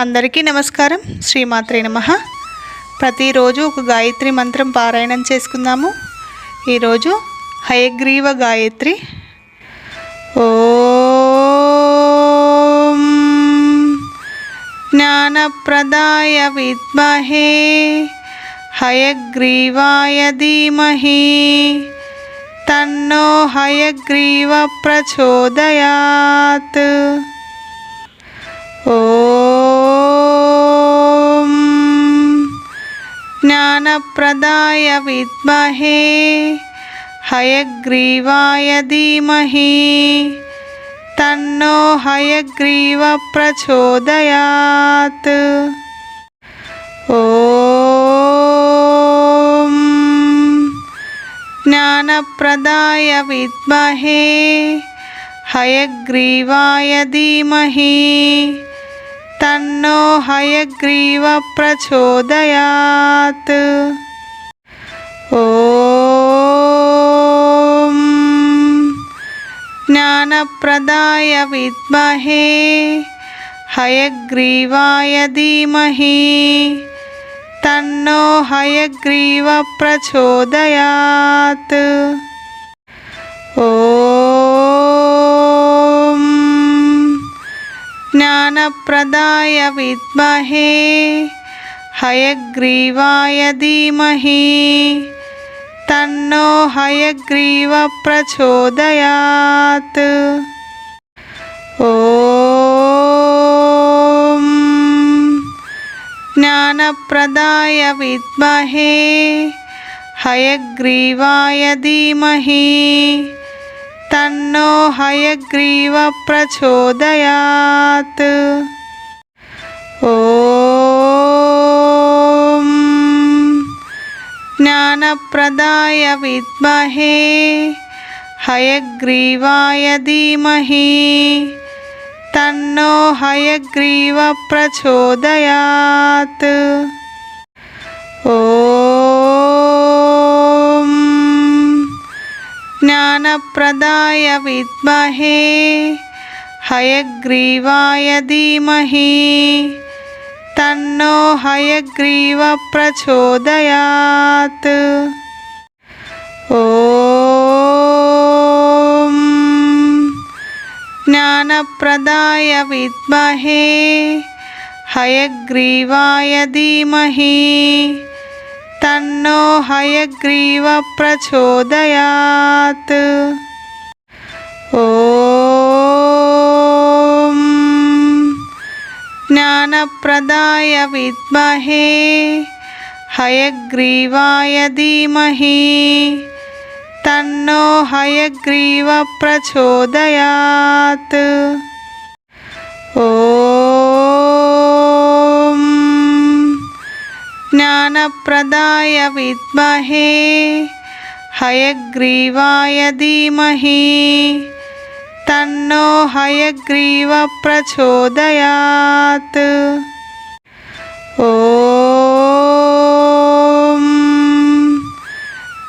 అందరికీ నమస్కారం. శ్రీమాత్రే నమ. ప్రతిరోజు ఒక గాయత్రి మంత్రం పారాయణం చేసుకుందాము. ఈరోజు హయగ్రీవ గాయత్రి. ఓం జ్ఞానప్రదాయ విద్మహే హయగ్రీవాయ ధీమహి. తన్నో హయగ్రీవ ప్రచోదయాత్. ఓ జ్ఞానప్రదాయ విద్మహే. హయగ్రీవాయ ధీమహి. తన్నో హయగ్రీవ ప్రచోదయాత్. ఓం జ్ఞానప్రదాయ విద్మహే. హయగ్రీవాయ ధీమహి తన్నో హయగ్రీవ ప్రచోదయాత్. ఓం జ్ఞానప్రదాయ విద్మహే హయగ్రీవాయ ధీమహి. జ్ఞానప్రదాయ విద్మహే హయగ్రీవాయ ధీమహి తన్నో హయగ్రీవ ప్రచోదయాత్ ఓం జ్ఞానప్రదాయ విద్మహే హయగ్రీవాయ ధీమహి తన్నో హయగ్రీవ ప్రచోదయాత్. ఓం జ్ఞానప్రదాయ విద్మహే హయగ్రీవాయ ధీమహి. తన్నో జ్ఞానప్రదాయ విద్మహే హయగ్రీవాయ ధీమహి తన్నో హయగ్రీవ ప్రచోదయాత్ ఓం జ్ఞానప్రదాయ విద్మహే హయగ్రీవాయ ధీమహి తన్నో హయగ్రీవ ప్రచోదయాత్. ఓం జ్ఞానప్రదాయ విద్మహే హయగ్రీవాయ ధీమహి. తన్నో జ్ఞానప్రదాయ విద్మహే. హయగ్రీవాయ ధీమహి. తన్నో హయగ్రీవ ప్రచోదయాత్. ఓం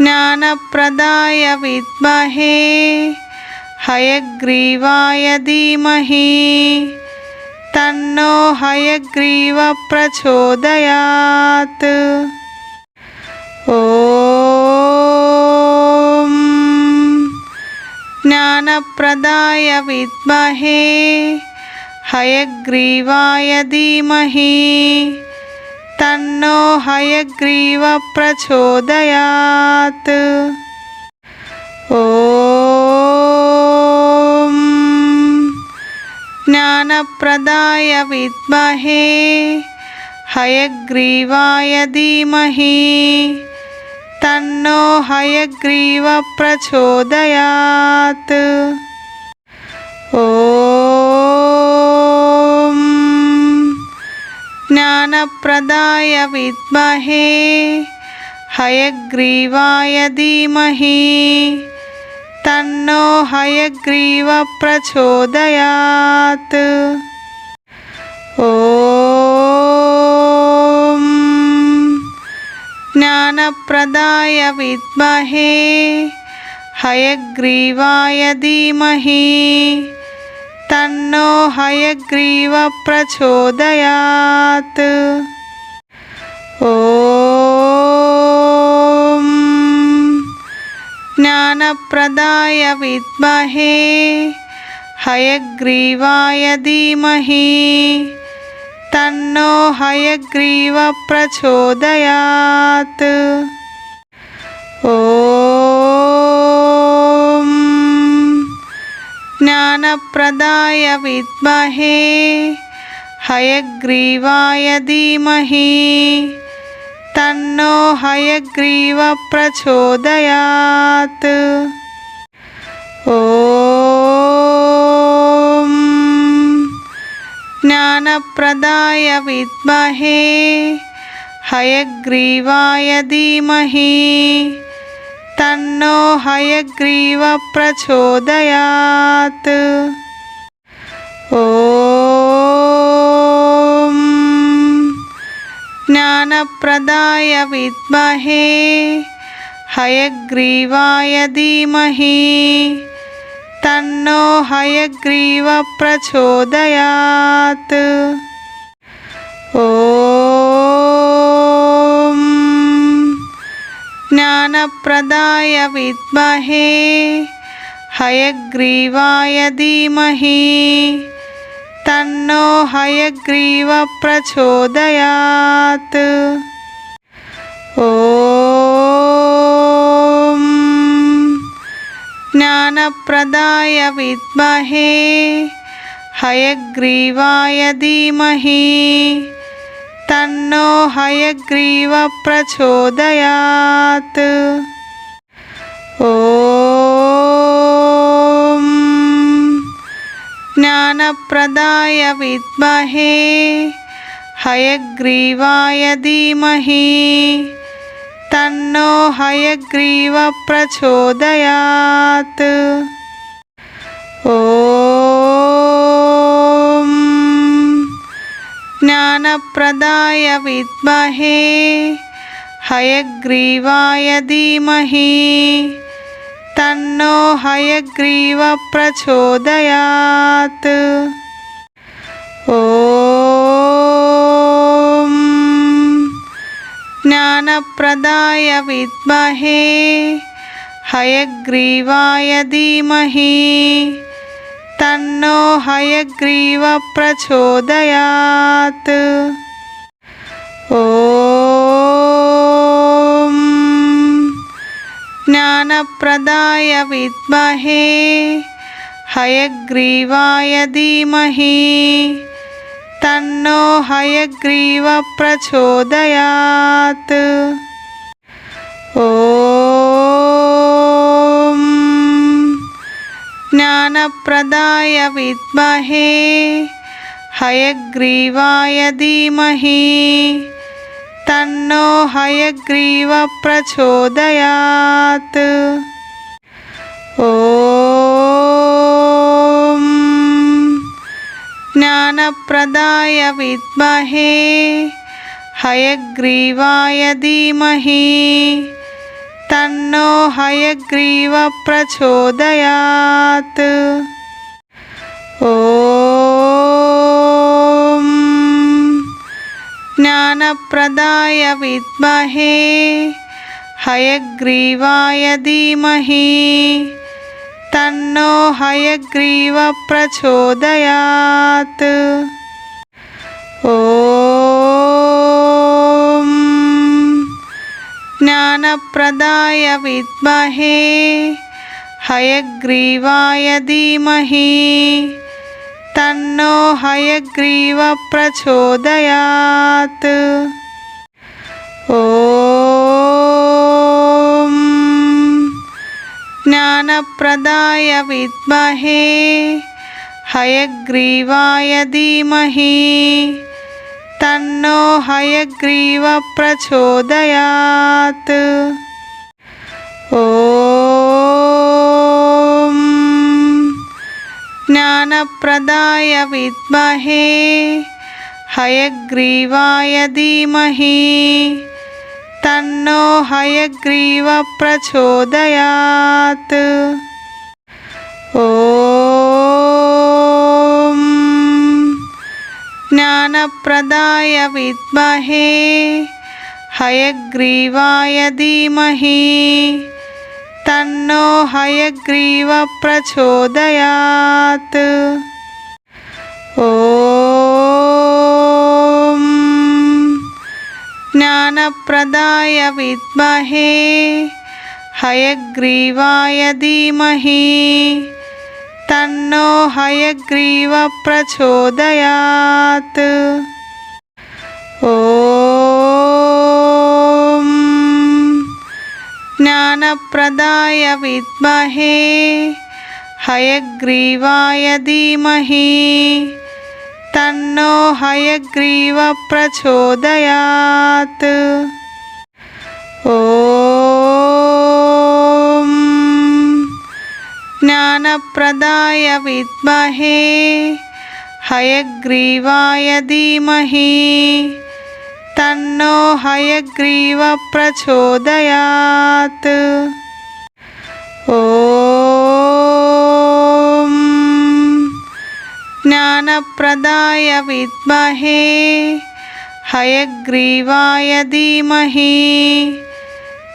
జ్ఞానప్రదాయ విద్మహే. హయగ్రీవాయ ధీమహి తన్నో హయగ్రీవ ప్రచోదయాత్. ఓం జ్ఞానప్రదాయ విద్మహే హయగ్రీవాయ ధీమహి. జ్ఞానప్రదాయ విద్మహే హయగ్రీవాయ ధీమహి తన్నో హయగ్రీవ ప్రచోదయాత్ ఓం జ్ఞానప్రదాయ విద్మహే హయగ్రీవాయ ధీమహి తన్నో హయగ్రీవ ప్రచోదయాత్. ఓం జ్ఞానప్రదాయ విద్మహే హయగ్రీవాయ ధీమహి. జ్ఞానప్రదాయ విద్మహే హయగ్రీవాయ ధీమహి తన్నో హయగ్రీవ ప్రచోదయాత్ ఓం జ్ఞానప్రదాయ విద్మహే హయగ్రీవాయ ధీమహి తన్నో హయగ్రీవ ప్రచోదయాత్. ఓం జ్ఞానప్రదాయ విద్మహే హయగ్రీవాయ ధీమహి. జ్ఞానప్రదాయ విద్మహే హయగ్రీవాయ ధీమహి తన్నో హయగ్రీవ ప్రచోదయాత్ ఓం జ్ఞానప్రదాయ విద్మహే హయగ్రీవాయ ధీమహి తన్నో హయగ్రీవ ప్రచోదయాత్. ఓం జ్ఞానప్రదాయ విద్మహే హయగ్రీవాయ ధీమహి. జ్ఞానప్రదాయ విద్మహే. హయగ్రీవాయ ధీమహి. తన్నో హయగ్రీవ ప్రచోదయాత్. ఓం జ్ఞానప్రదాయ విద్మహే. హయగ్రీవాయ ధీమహి తన్నో హయగ్రీవ ప్రచోదయాత్. ఓం జ్ఞానప్రదాయ విద్మహే హయగ్రీవాయ ధీమహి. జ్ఞానప్రదాయ విద్మహే హయగ్రీవాయ ధీమహి తన్నో హయగ్రీవ ప్రచోదయాత్ ఓం జ్ఞానప్రదాయ విద్మహే హయగ్రీవాయ ధీమహి తన్నో హయగ్రీవ ప్రచోదయాత్. ఓం జ్ఞానప్రదాయ విద్మహే హయగ్రీవాయ ధీమహి. తన్నో ज्ञानप्रदाय विद्महे। हयग्रीवाय धीमहि। तन्नो हयग्रीवप्रचोदयात् ॐ ज्ञानप्रदाय विद्महे। हयग्रीवाय धीमहि। ధీమహి తన్నో హయగ్రీవ ప్రచోదయాత్. ఓం జ్ఞానప్రదాయ విద్మహే హయగ్రీవాయ ధీమహి. ज्ञानप्रदाय विद्महे हयग्रीवाय धीमहि तन्नो हयग्रीवप्रचोदयात् ॐ ज्ञानप्रदाय विद्महे हयग्रीवाय धीमहि तन्नो हयग्रीव प्रचोदयात् ॐ ज्ञानप्रदाय विद्महे हयग्रीवाय धीमहि तन्नो हयग्रीव प्रचोदयात् ॐ ज्ञानप्रदाय विद्महे हयग्रीवाय धीमहि तन्नो हयग्रीव प्रचोदयात् ॐ ज्ञानप्रदाय विद्महे हयग्रीवाय धीमहि तन्नो हयग्रीव प्रचोदयात् ॐ ज्ञानप्रदाय विद्महे हयग्रीवाय धीमहि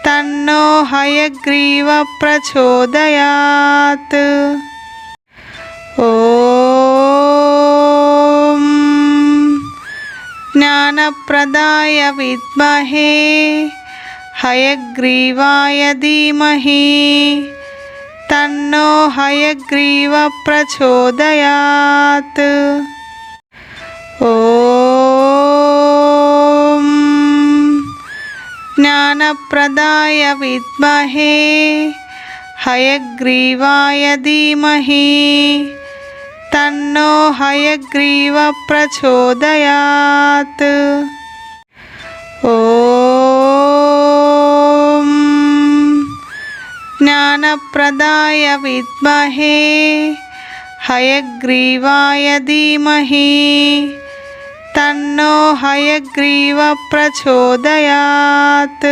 तन्नो हयग्रीव प्रचोदयात् ॐ ज्ञानप्रदाय विद्महे हयग्रीवाय धीमहि तन्नो हयग्रीव प्रचोदयात् ॐ ज्ञानप्रदाय विद्महे हयग्रीवाय धीमहि तन्नो हयग्रीव प्रचोदयात् ॐ ज्ञानप्रदाय विद्महे हयग्रीवाय धीमहि तन्नो हयग्रीव प्रचोदयात्